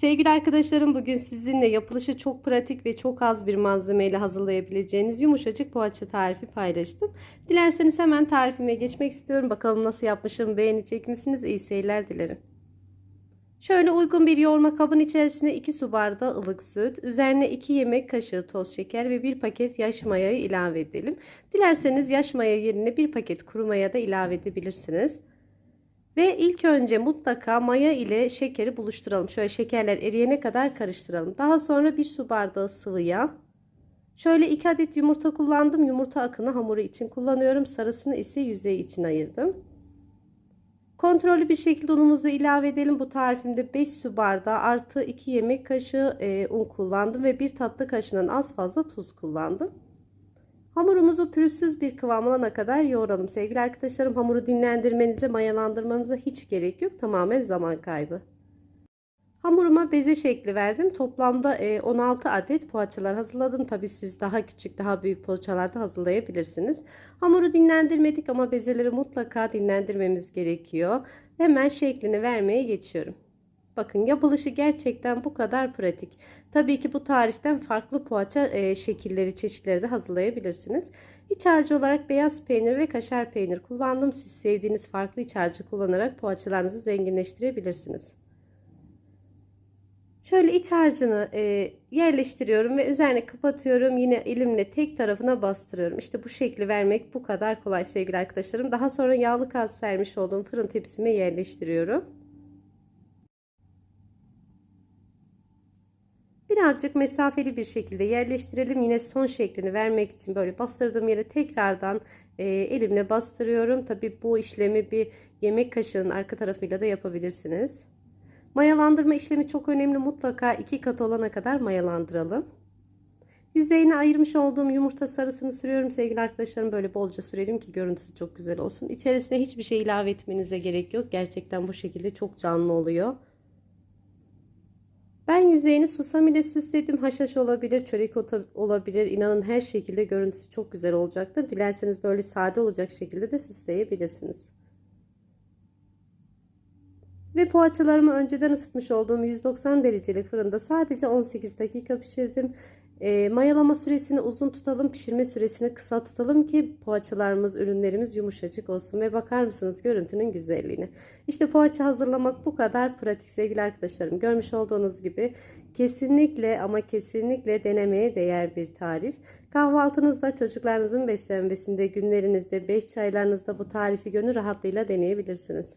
Sevgili arkadaşlarım bugün sizinle yapılışı çok pratik ve çok az bir malzemeyle hazırlayabileceğiniz yumuşacık poğaça tarifi paylaştım. Dilerseniz hemen tarifime geçmek istiyorum. Bakalım nasıl yapmışım beğenecek misiniz? İyi seyirler dilerim. Şöyle uygun bir yoğurma kabın içerisine 2 su bardağı ılık süt, üzerine 2 yemek kaşığı toz şeker ve 1 paket yaş mayayı ilave edelim. Dilerseniz yaş maya yerine 1 paket kuru maya da ilave edebilirsiniz. Ve ilk önce mutlaka maya ile şekeri buluşturalım. Şöyle şekerler eriyene kadar karıştıralım. Daha sonra 1 su bardağı sıvı yağ. Şöyle 2 adet yumurta kullandım. Yumurta akını hamuru için kullanıyorum. Sarısını ise yüzey için ayırdım. Kontrollü bir şekilde unumuzu ilave edelim. Bu tarifimde 5 su bardağı artı 2 yemek kaşığı e, un kullandım ve 1 tatlı kaşığından az fazla tuz kullandım. Hamurumuzu pürüzsüz bir kıvam alana kadar yoğuralım. Sevgili arkadaşlarım hamuru dinlendirmenize, mayalandırmanıza hiç gerek yok. Tamamen zaman kaybı. Hamuruma beze şekli verdim. Toplamda 16 adet poğaçalar hazırladım. Tabi siz daha küçük, daha büyük poğaçalarda hazırlayabilirsiniz. Hamuru dinlendirmedik ama bezeleri mutlaka dinlendirmemiz gerekiyor. Hemen şeklini vermeye geçiyorum. Bakın yapılışı gerçekten bu kadar pratik. Tabii ki bu tariften farklı poğaça e, şekilleri, çeşitleri de hazırlayabilirsiniz. İç harcı olarak beyaz peynir ve kaşar peynir kullandım. Siz sevdiğiniz farklı iç harcı kullanarak poğaçalarınızı zenginleştirebilirsiniz. Şöyle iç harcını e, yerleştiriyorum ve üzerine kapatıyorum. Yine elimle tek tarafına bastırıyorum. İşte bu şekli vermek bu kadar kolay sevgili arkadaşlarım. Daha sonra yağlı kaz sermiş olduğum fırın tepsime yerleştiriyorum. Birazcık mesafeli bir şekilde yerleştirelim. Yine son şeklini vermek için böyle bastırdığım yere tekrardan e, elimle bastırıyorum. Tabi bu işlemi bir yemek kaşığının arka tarafıyla da yapabilirsiniz. Mayalandırma işlemi çok önemli. Mutlaka iki kat olana kadar mayalandıralım. Yüzeyine ayırmış olduğum yumurta sarısını sürüyorum sevgili arkadaşlarım. Böyle bolca sürelim ki görüntüsü çok güzel olsun. İçerisine hiçbir şey ilave etmenize gerek yok. Gerçekten bu şekilde çok canlı oluyor. Ben yüzeyini susam ile süsledim. Haşhaş olabilir, çörek olabilir. İnanın her şekilde görüntüsü çok güzel olacaktır. Dilerseniz böyle sade olacak şekilde de süsleyebilirsiniz. Ve poğaçalarımı önceden ısıtmış olduğum 190 derecelik fırında sadece 18 dakika pişirdim. E, mayalama süresini uzun tutalım, pişirme süresini kısa tutalım ki poğaçalarımız, ürünlerimiz yumuşacık olsun. Ve bakar mısınız görüntünün güzelliğine. İşte poğaça hazırlamak bu kadar pratik sevgili arkadaşlarım. Görmüş olduğunuz gibi kesinlikle ama kesinlikle denemeye değer bir tarif. Kahvaltınızda, çocuklarınızın beslenmesinde, günlerinizde, beş çaylarınızda bu tarifi gönül rahatlığıyla deneyebilirsiniz.